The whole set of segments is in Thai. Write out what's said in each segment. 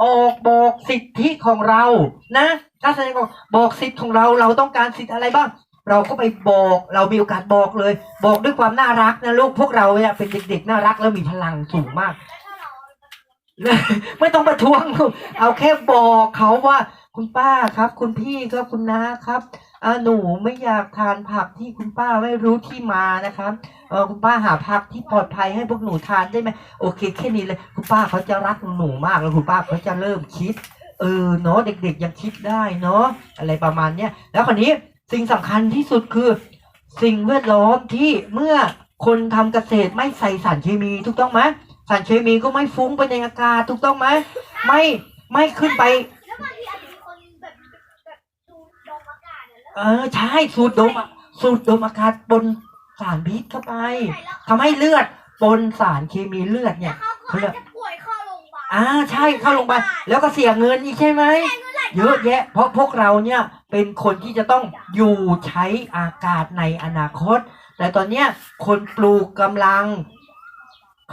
ออกบอกสิทธิของเรานะการแสดงออกบอกสิทธิของเราเราต้องการสิทธิอะไรบ้าง เราก็ไปบอกเรามีโอกาสบอกเลย บอกด้วยความน่ารักนะลูกพวกเราเนี่ยเป็นเด็กๆน่ารักแล้วมีพลังสูงมาก ไม่ต้องประท้วง เอาแค่บอกเขาว่าคุณป้าครับ คุณพี่ครับคุณน้าครับอ่าหนูไม่อยากทานผักที่คุณป้าไม่รู้ที่มานะครับเออคุณป้าหาผักที่ปลอดภัยให้พวกหนูทานได้ไหมโอเคแค่นี้เลย คุณป้าเขาจะรักหนูมากแล้วคุณป้าเขาจะเริ่มคิด เออเนาะเด็กๆยังคิดได้เนาะอะไรประมาณเนี้ยแล้วคราวนี้สิ่งสำคัญที่สุดคือ สิ่งแวดล้อมที่เมื่อคนทำเกษตรไม่ใส่สารเคมีถูกต้องไหมารเคมีก็ไม่ฟุ้งไปในอากาศถูกต้องไหมไม่ไม่ขึ้นไป แล้วบางทีอาจจะมีคนแบบแบบดูดมอากาศเนี่ยแล้วเออใช่สูดดมอะสูดดมอากาศปนสารพิษเข้าไปใส่แล้วทำให้เลือดปนสารเคมีเลือดเนี่ยเขาก็อาจจะป่วยเข้าโรงพยาบาลอ่าใช่เข้าโรงพยาบาลแล้วก็เสียเงินอีกใช่ไหม เยอะแยะ เพราะพวกเราเนี่ยเป็นคนที่จะต้องอยู่ใช้อากาศในอนาคต แต่ตอนเนี้ยคนปลูกกำลัง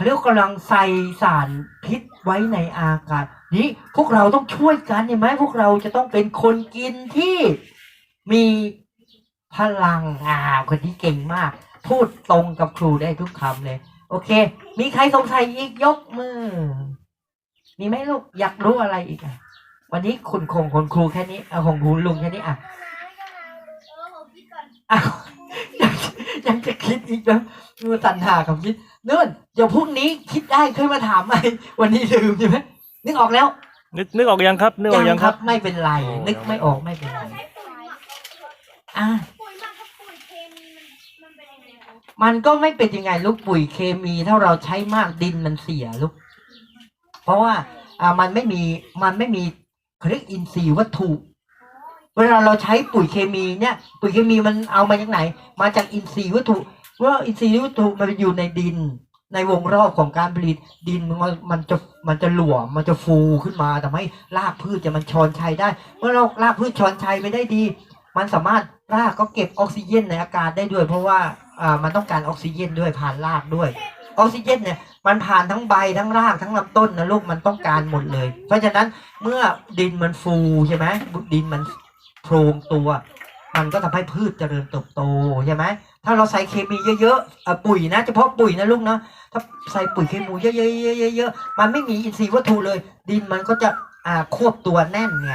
เขาเรียกว่ากำลังใส่สารพิษไว้ในอากาศ นี้พวกเราต้องช่วยกันเห็นไหมพวกเราจะต้องเป็นคนกินที่มีพลังอ่าคนที่เก่งมาก พูดตรงกับครูได้ทุกคำเลย โอเค มีใครสงสัยอีกยกมือ มีไหมลูกอยากรู้อะไรอีกอะวันนี้คุณคงคนครูแค่นี้เอาของครูลุงแค่นี้อะเออผมคิดก่อนอ้าวยังยังจะคิดอีกนะมือสันหาคำคิด นู่นเดี๋ยวพรุ่งนี้คิดได้ค่อยมาถามใหม่วันนี้ลืมใช่ไหมนึกออกแล้วนึกนึกออกยังครับนึกออกยังครับ ไม่เป็นไรอ๋อนึกไม่ออกไม่เป็นไรใช้ปุ๋ยหมักอะปุ๋ยหมักกับปุ๋ยเคมีมันมันเป็นยังไงครับมันก็ไม่เป็นยังไงลูกปุ๋ยเคมีถ้าเราใช้มากดินมันเสียลูกเพราะว่าอ่ามันไม่มีมันไม่มีเขาเรียกอินทรีย์วัตถุเวลาเราใช้ปุ๋ยเคมีเนี่ย ปุ๋ยเคมีมันเอามาจากไหน มาจากอินทรีย์วัตถุ ว่าอินทรีย์วัตถุมันอยู่ในดิน ในวงรอบของการผลิตดินมันมันจะมันจะหลวมมันจะฟูขึ้นมาทำให้รากพืชจะมันชอนชัยได้ เมื่อเรารากพืชชอนชัยไปได้ดี มันสามารถรากก็เก็บออกซิเจนในอากาศได้ด้วย เพราะว่าอ่ามันต้องการออกซิเจนด้วยผ่านรากด้วยออกซิเจนเนี่ยมันผ่านทั้งใบทั้งรากทั้งลำต้นนะลูกมันต้องการหมดเลย เพราะฉะนั้นเมื่อดินมันฟูใช่ไหมดินมันโพรงตัว มันก็ทำให้พืชเจริญเติบโตใช่ไหมถ้าเราใส่เคมีเยอะๆอะปุ๋ยนะเฉพาะปุ๋ยนะลูกนะถ้าใส่ปุ๋ยเคมีเยอะๆเยอะๆมันไม่มีอินทรีย์วัตถุเลย ดินมันก็จะอ่าควบตัวแน่นไง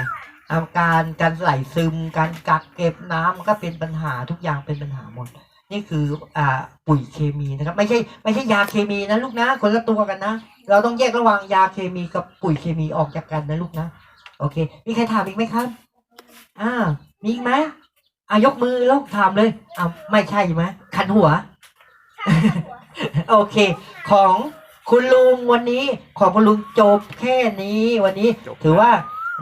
อ่าการการไหลซึม การกักเก็บน้ำมันก็เป็นปัญหาทุกอย่างเป็นปัญหาหมด นี่คืออ่าปุ๋ยเคมีนะครับ ไม่ใช่ไม่ใช่ยาเคมีนะลูกนะคนละตัวกันนะ เราต้องแยกระหว่างยาเคมีกับปุ๋ยเคมีออกจากกันนะลูกนะ โอเค มีใครถามอีกไหมครับ อ่ามีอีกไหม อ่ายกมือแล้วถามเลยอ่าไม่ใช่ไหมคันหัว โอเค ของคุณลุงวันนี้ ของคุณลุงจบแค่นี้วันนี้จบถือว่า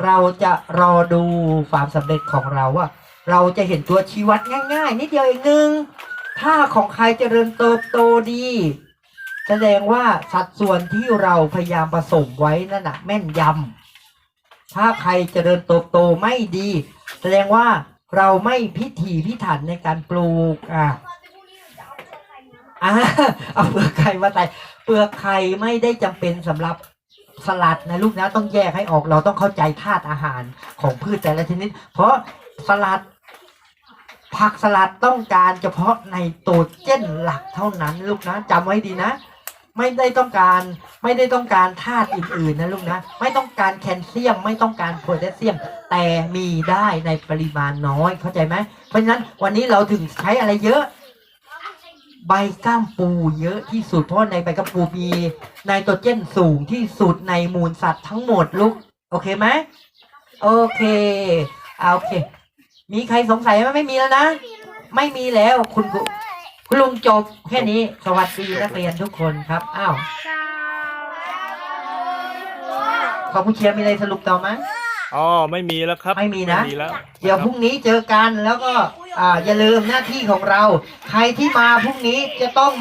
เราจะรอดูความสำเร็จของเราว่า เราจะเห็นตัวชี้วัดง่าย ๆ นิดเดียวเองหนึ่งถ้าของใครเจริญเติบโตดี แสดงว่าสัดส่วนที่เราพยายามผสมไว้นั่นน่ะแม่นยำถ้าใครเจริญเติบโตไม่ดี แสดงว่า เราไม่พิถีพิถันในการปลูกอะตอนเป็นพรุ่งนี้หนูจะเอาเปลือกไข่มาอ่าเปลือกไข่มาใส่เปลือกไข่ไม่ได้จำเป็นสำหรับสลัดนะลูกนะต้องแยกให้ออกเราต้องเข้าใจธาตุอาหารของพืชแต่ละชนิด เพราะสลัด ผักสลัดต้องการเฉพาะในโตรเจนหลักเท่านั้นลูกนะจำไว้ดีนะ ไม่ได้ต้องการไม่ได้ต้องการธาตุอื่นๆนะลูกนะ ไม่ต้องการแคลเซียม ไม่ต้องการโพแทสเซียม แต่มีได้ในปริมาณน้อยเข้าใจไหมเพราะฉะนั้นวันนี้เราถึงใช้อะไรเยอะ ใบก้ามปูเยอะที่สุดเพราะในใบก้ามปูมีไนโตรเจนสูงที่สุดในมูลสัตว์ทั้งหมดลูกโอเคไหมโอเคเอาโอเค มีใครสงสัยไหมไม่มีแล้วนะ ไม่มีแล้วคุณกู ลุงจบแค่นี้สวัสดีนักเรียนทุกคนครับอ้าวขอผู้เชียร์มีอะไรสรุปต่อไหมอ๋อไม่มีแล้วครับไม่มีนะ ไม่มีแล้วเดี๋ยวพรุ่งนี้เจอกันแล้วก็อ่าอย่าลืมหน้าที่ของเรา ใครที่มาพรุ่งนี้จะต้อง